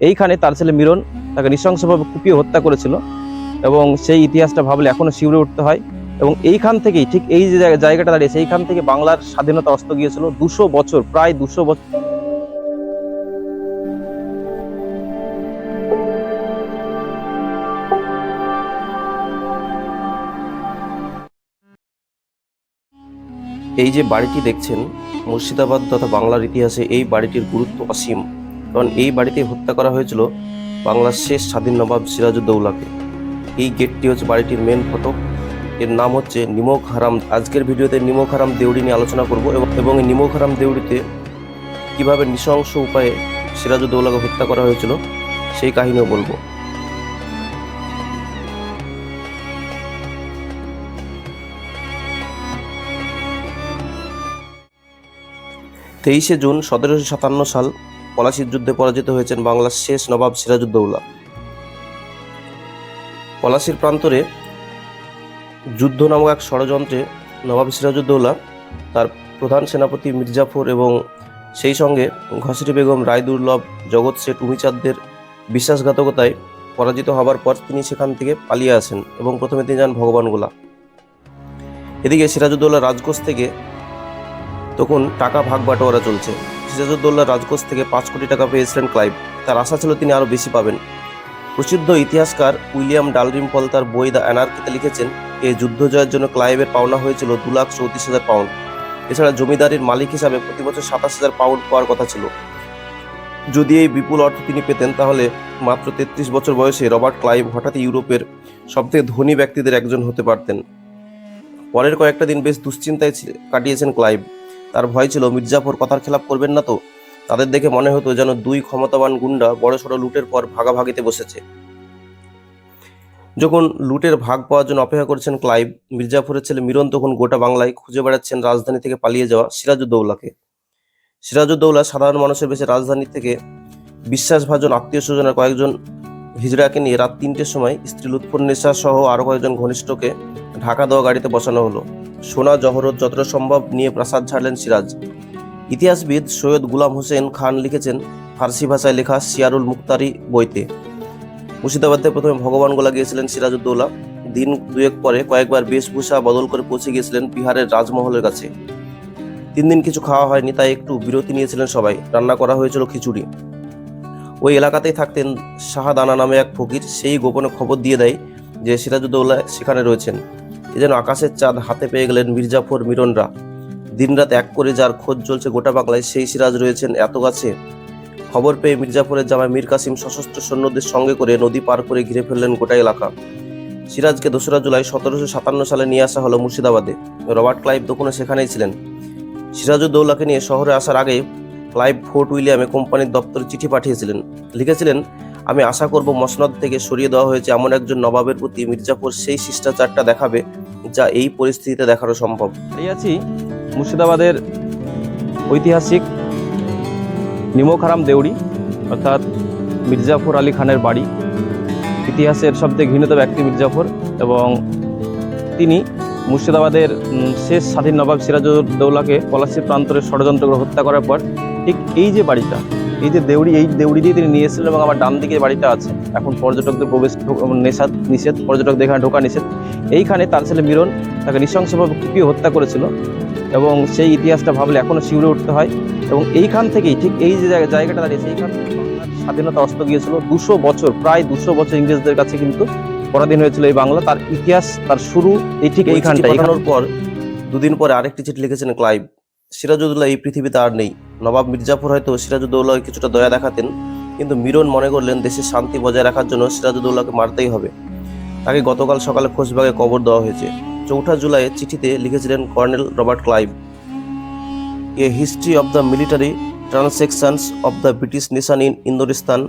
এইখানে তার ছেলে মিরন তাকে নৃশংসভাবে কুপিয়ে হত্যা করেছিল এবং সেই ইতিহাসটা ভাবলে এখনও শিউরে উঠতে হয় এবং এইখান থেকেই ঠিক এই যে জায়গাটা দাঁড়িয়ে এইখান থেকে বাংলার স্বাধীনতা অস্ত গিয়েছিল দুশো বছর, প্রায় দুশো বছর এই যে বাড়িটি দেখছেন, মুর্শিদাবাদ তথা বাংলার ইতিহাসে এই বাড়িটির গুরুত্ব অসীম। কারণ এই বাড়িতে হত্যা করা হয়েছিল বাংলার শেষ স্বাধীন নবাব সিরাজউদ্দৌলাকে। এই গেটটি হচ্ছে বাড়িটির মেন ফটক। এর নাম হচ্ছে নিমক হারাম। আজকের ভিডিওতে নিমক হারাম দেউড়ি নিয়ে আলোচনা করব এবং এই নিমক হারাম দেউড়িতে কীভাবে নৃশংস উপায়ে সিরাজউদ্দৌলাকে হত্যা করা হয়েছিল সেই কাহিনীও বলব। তেইশে জুন সতেরোশো সাতান্ন সাল পলাশির যুদ্ধে পরাজিত হয়েছেন বাংলার শেষ নবাব সিরাজউদ্দৌলা। পলাশির প্রান্তরে যুদ্ধ নামক এক ষড়যন্ত্রে নবাব সিরাজউদ্দৌলা তার প্রধান সেনাপতি মির্জাফর এবং সেই সঙ্গে ঘসিটি বেগম রায়দুর্লভ জগৎ শেঠ উমিচাঁদদের বিশ্বাসঘাতকতায় পরাজিত হবার পর তিনি সেখান থেকে পালিয়ে আসেন এবং প্রথমে তিনি যান ভগবানগোলা এদিকে সিরাজউদ্দৌলা রাজকোষ থেকে তখন টাকা ভাগ বাটোয়ারা চলছে। সিরাজউদ্দৌলা রাজকোষ থেকে পাঁচ কোটি টাকা পেয়েছিলেন ক্লাইভ। তার আশা ছিল তিনি আরও বেশি পাবেন। প্রসিদ্ধ ইতিহাসকার উইলিয়াম ডালরিম্পল তার বই দ্য অ্যানার্কিতে লিখেছেন এই যুদ্ধ জয়ের জন্য ক্লাইভের পাওনা হয়েছিল দু লাখ চৌত্রিশ হাজার পাউন্ড। এছাড়া জমিদারির মালিক হিসাবে প্রতি বছর সাতাশ হাজার পাউন্ড পাওয়ার কথা ছিল। যদি এই বিপুল অর্থ তিনি পেতেন, তাহলে মাত্র তেত্রিশ বছর বয়সে রবার্ট ক্লাইভ হঠাৎ ইউরোপের সবথেকে ধনী ব্যক্তিদের একজন হতে পারতেন। পরের কয়েকটা দিন বেশ দুশ্চিন্তায় কাটিয়েছেন ক্লাইভ। তার ভয় ছিল, মির্জাফর কথার খেলাপ করবেন না তো। তাদের দেখে মনে হতো যেন দুই ক্ষমতাবান গুন্ডা বড় সড়ো লুটের পর ভাগাভাগিতে বসেছে। যখন লুটের ভাগ পাওয়ার জন্য অপেক্ষা করছেন ক্লাইভ, মির্জাফরের ছেলে মিরন তখন গোটা বাংলায় খুঁজে বেড়াচ্ছেন রাজধানী থেকে পালিয়ে যাওয়া সিরাজউদ্দৌলাকে। সিরাজউদ্দৌলা সাধারণ মানুষের বেশি রাজধানী থেকে বিশ্বাসভাজন আত্মীয় স্বজনের কয়েকজন হিজড়াকে নিয়ে রাত তিনটের সময় স্ত্রী লুৎফুন্নেসা সহ আরও কয়েকজন ঘনিষ্ঠকে ঢাকা দেওয়া গাড়িতে বসানো হলো। সোনা জহরত যতটা সম্ভব নিয়ে প্রাসাদ ছাড়লেন সিরাজ। ইতিহাসবিদ সৈয়দ গুলাম হোসেন খান লিখেছেন ফার্সি ভাষায় লেখা সিয়ারুল মুক্তারি বইতে। মুর্শিদাবাদে প্রথমে ভগবান গোলা গিয়েছিলেন সিরাজউদ্দৌলা। দিন দুয়েক পরে কয়েকবার বেশভূষা বদল করে পৌঁছে গিয়েছিলেন বিহারের রাজমহলের কাছে। তিন দিন কিছু খাওয়া হয়নি, তাই একটু বিরতি নিয়েছিলেন সবাই। রান্না করা হয়েছিল খিচুড়ি। ওই এলাকাতেই থাকতেন শাহাদানা নামে এক ফকির। সেই গোপনে খবর দিয়ে দেয় যে সিরাজউদ্দৌলা সেখানে রয়েছেন। এ যেন আকাশের চাঁদ হাতে পেয়ে গেলেন মির্জাফর মিরনরা। দিনরাত এক করে যার খোঁজ চলছে গোটা বাংলায়, সেই সিরাজ রয়েছেন এত কাছে খবর পেয়ে মির্জাফরের জামাই মীর কাসিম সশস্ত্র সৈন্যদের সঙ্গে করে নদী পার করে ঘিরে ফেললেন গোটা এলাকা। সিরাজকে দোসরা জুলাই সতেরোশো সাতান্ন সালে নিয়ে আসা হলো মুর্শিদাবাদে। রবার্ট ক্লাইভ তখনও সেখানেই ছিলেন। সিরাজউদ্দৌলাকে নিয়ে শহরে আসার আগে ক্লাইভ ফোর্ট উইলিয়ামে কোম্পানির দপ্তরে চিঠি পাঠিয়েছিলেন। লিখেছিলেন আমি আশা করব মসনদ থেকে সরিয়ে দেওয়া হয়েছে এমন একজন নবাবের প্রতি মির্জাফর সেই শিষ্টাচারটা দেখাবে যা এই পরিস্থিতিতে দেখানো সম্ভব। এই আছি মুর্শিদাবাদের ঐতিহাসিক নিমকহারাম দেউড়ি, অর্থাৎ মির্জাফর আলী খানের বাড়ি। ইতিহাসের সবথেকে ঘৃণিত ব্যক্তি মির্জাফর এবং তিনি মুর্শিদাবাদের শেষ স্বাধীন নবাব সিরাজউদ্দৌলাকে পলাশির প্রান্তরে ষড়যন্ত্র হত্যা করার পর ঠিক এই যে বাড়িটা এই যে দেউড়ি এই দেউড়ি দিয়ে তিনি নিয়ে এসেছিলেন এবং আমার ডান দিকে বাড়িটা আছে। এখন পর্যটকদের প্রবেশ ঢো- নিষেধ পর্যটকদের এখানে ঢোকা নিষেধ। এইখানে তার ছেলে মিরন তাকে নৃশংসভাবে কুপিয়ে হত্যা করেছিল এবং সেই ইতিহাসটা ভাবলে এখনও শিউরে উঠতে হয় এবং এইখান থেকেই ঠিক এই যে জায়গা- জায়গাটা দাঁড়িয়েছে এইখান থেকে স্বাধীনতা অস্ত গিয়েছিল দুশো বছর প্রায় দুশো বছর ইংরেজদের কাছে কিন্তু পরাধীন হয়েছিল এই বাংলা। তার ইতিহাস তার শুরু এই ঠিক এইখানটা এইখান পাঠানোর পর দুদিন পরে আরেকটি চিঠি লিখেছেন ক্লাইভ। সিরাজউদ্দৌলা এই পৃথিবীতে আর নেই। নবাব মির্জাফর হয়তো সিরাজউদ্দৌলাকে কিছুটা দয়া দেখাতেন, কিন্তু মিরন মনে করলেন দেশের শান্তি বজায় রাখার জন্য সিরাজউদ্দৌলাকে মারতেই হবে। তাকে গতকাল সকালে খোঁজবাগে কবর দেওয়া হয়েছে। চৌঠা জুলাই চিঠিতে লিখেছিলেন colonel Robert Clive, a history of the military transactions of the British nation in Indostan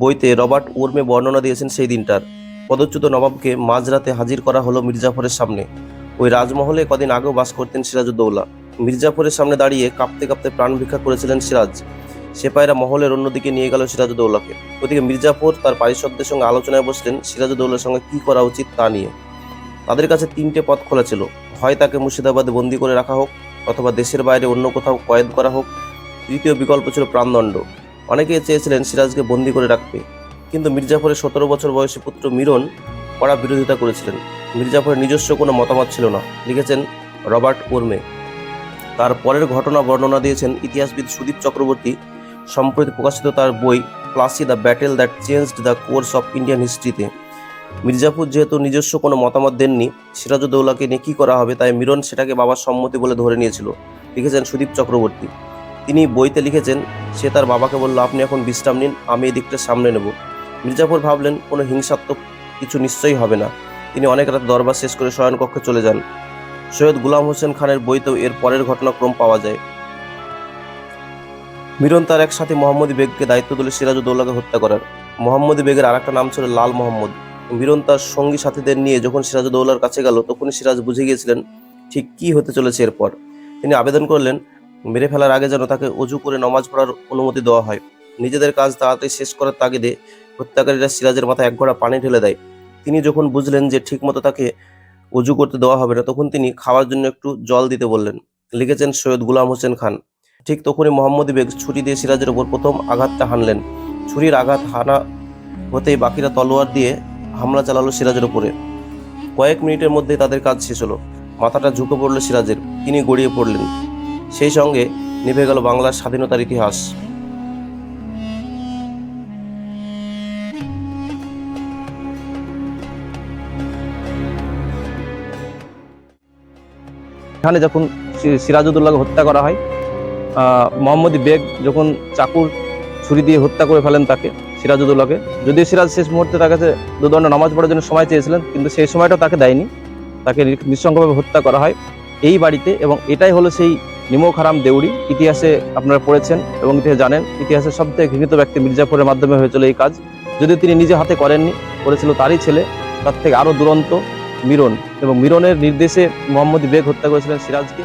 বইতে রবার্ট ওর্মে বর্ণনা দিয়েছেন সেই দিনটার। পদচ্যুত নবাবকে মাঝরাতে হাজির করা হলো মির্জাফরের সামনে। ওই রাজমহলে কদিন আগেও বাস করতেন সিরাজউদ্দৌলা মির্জাফরের সামনে দাঁড়িয়ে কাঁপতে কাঁপতে প্রাণ ভিক্ষা করেছিলেন সিরাজ। সেপাইরা মহলের অন্যদিকে নিয়ে গেল সিরাজউদ্দৌলাকে। ওদিকে মির্জাফর তার পারিষদদের সঙ্গে আলোচনায় বসলেন সিরাজউদ্দৌলার সঙ্গে কী করা উচিত তা নিয়ে। তাদের কাছে তিনটে পথ খোলা ছিল। হয় তাকে মুর্শিদাবাদে বন্দি করে রাখা হোক, অথবা দেশের বাইরে অন্য কোথাও কয়েদ করা হোক। তৃতীয় বিকল্প ছিল প্রাণদণ্ড। অনেকেই চেয়েছিলেন সিরাজকে বন্দি করে রাখতে। কিন্তু মির্জাফরের সতেরো বছর বয়সী পুত্র মিরন কড়া বিরোধিতা করেছিলেন। মির্জাফরের নিজস্ব কোনো মতামত ছিল না। লিখেছেন রবার্ট ওর্মে তার পরের ঘটনা বর্ণনা দিয়েছেন ইতিহাসবিদ সুদীপ চক্রবর্তী। সম্প্রতি প্রকাশিত তার বই Plassey the battle that changed the course of Indian হিস্ট্রিতে। Mirzapur যেহেতু নিজস্ব কোনো মতামত দেননি, সিরাজউদ্দৌলাকে নিয়ে কী করা হবে তাই মিরন সেটাকে বাবার সম্মতি বলে ধরে নিয়েছিল, লিখেছেন সুদীপ চক্রবর্তী। তিনি বইতে লিখেছেন, সে তার বাবাকে বলল, আপনি এখন বিশ্রাম নিন, আমি এই দিকটা সামনে নেব। মির্জাপুর ভাবলেন, কোনো হিংসাত্মক কিছু নিশ্চয়ই হবে না। তিনি অনেক রাত দরবার শেষ করে শয়নকক্ষে চলে যান। সৈয়দ গুলাম হোসেন খানের বইতেও এর পরের ঘটনাক্রম পাওয়া যায়। মিরন তার এক সাথী মোহাম্মদ বেগকে দায়িত্ব দিল সিরাজউদ্দৌলাকে হত্যা করার মোহাম্মদ বেগের আরেকটা নাম ছিল লাল মোহাম্মদ। মিরন তার সঙ্গী সাথীদের নিয়ে যখন সিরাজউদ্দৌলার কাছে গেল, তখনই সিরাজ বুঝে গিয়েছিলেন, ঠিক কী হতে চলেছে এরপর। তিনি আবেদন করলেন, মেরে ফেলার আগে যেন তাকে অজু করে নমাজ পড়ার অনুমতি দেওয়া হয়। নিজেদের কাজ তাড়াতাড়ি শেষ করার তাগিদে হত্যাকারীরা সিরাজের মাথায় এক ঘোড়া পানি ঢেলে দেয়। তিনি যখন বুঝলেন যে ঠিকমতো তাকে অজু করতে দেওয়া হবে না। তখন তিনি খাওয়ার জন্য একটু জল দিতে বললেন। লিখেছেন সৈয়দ গুলাম হোসেন খান। ঠিক তখনই মোহাম্মদ বেগ ছুরি দিয়ে সিরাজের ওপর প্রথম আঘাতটা হানলেন। ছুরির আঘাত হানা হতেই বাকিরা তলোয়ার দিয়ে হামলা চালালো সিরাজের ওপরে কয়েক মিনিটের মধ্যে তাদের কাজ শেষ হলো। মাথাটা ঝুঁকে পড়ল সিরাজের। তিনি গড়িয়ে পড়লেন। সেই সঙ্গে নিভে গেল বাংলার স্বাধীনতার ইতিহাস। এখানে যখন সি- সিরাজউদ্দৌলাকে হত্যা করা হয় মোহাম্মদ বেগ যখন চাকুর ছুরি দিয়ে হত্যা করে ফেলেন তাকে, সিরাজউদ্দৌলাকে, যদিও সিরাজ শেষ মুহূর্তে তার কাছে দুদণ্ড নামাজ পড়ার জন্য সময় চেয়েছিলেন, কিন্তু সেই সময়টা তাকে দেয়নি। তাকে নি- নৃশংসভাবে হত্যা করা হয় এই বাড়িতে এবং এটাই হলো সেই নিমক হারাম দেউড়ি। ইতিহাসে আপনারা পড়েছেন এবং ইতিহাসে জানেন ইতিহাসের সবথেকে ঘৃণিত ব্যক্তি মির্জাফরের মাধ্যমে হয়েছিল এই কাজ। যদিও তিনি নিজে হাতে করেননি, করেছিল তারই ছেলে, তার থেকে আরও দুরন্ত মিরন এবং মিরনের নির্দেশে মোহাম্মদ বেগ হত্যা করেছিলেন সিরাজকে।